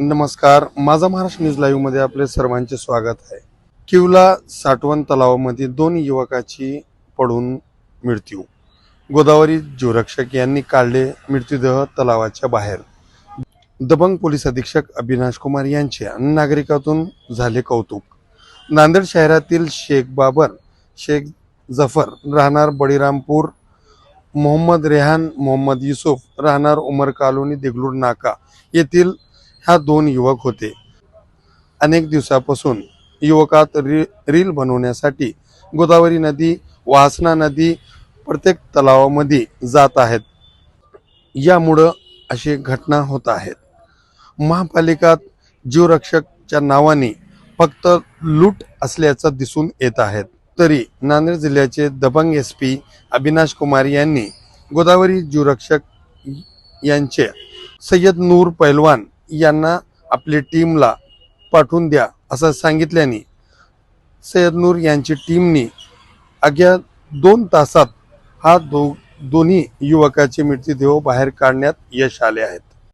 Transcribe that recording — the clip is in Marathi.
नमस्कार माझा महाराष्ट्र न्यूज लाईव्हमध्ये आपले सर्वांचे स्वागत आहे. किवला साठवण तलावामध्ये दोन युवकाची पडून मृत्यू. गोदावरी जीवरक्षक यांनी काढले मृत्यूदेह तलावाच्या बाहेर. दबंग पोलीस अधीक्षक अविनाश कुमार यांचे नागरिकातून झाले कौतुक. नांदेड शहरातील शेख बाबर शेख जफर राहणार बळीरामपूर मोहम्मद रेहान मोहम्मद युसुफ राहणार उमर कॉलोनी देगलूर नाका येथील ह्या दोन युवक होते. अनेक दिवसापासून युवकात री रील बनवण्यासाठी गोदावरी नदी वासना नदी प्रत्येक तलावामध्ये जात आहेत. यामुळं अशी घटना होत आहेत. महापालिकात जीवरक्षकच्या नावाने फक्त लूट असल्याचं दिसून येत आहेत. तरी नांदेड जिल्ह्याचे दबंग एस पी अविनाश कुमार यांनी गोदावरी जीवरक्षक यांचे सय्यद नूर पैलवान यांना आपली टीमला पाठवून द्या असं सांगितल्याने सय्यद नूर यांची टीमने अज्ञा दोन तासात हा दो दोन्ही युवकाचे मृत्यूदेह बाहेर काढण्यात यश आले आहेत.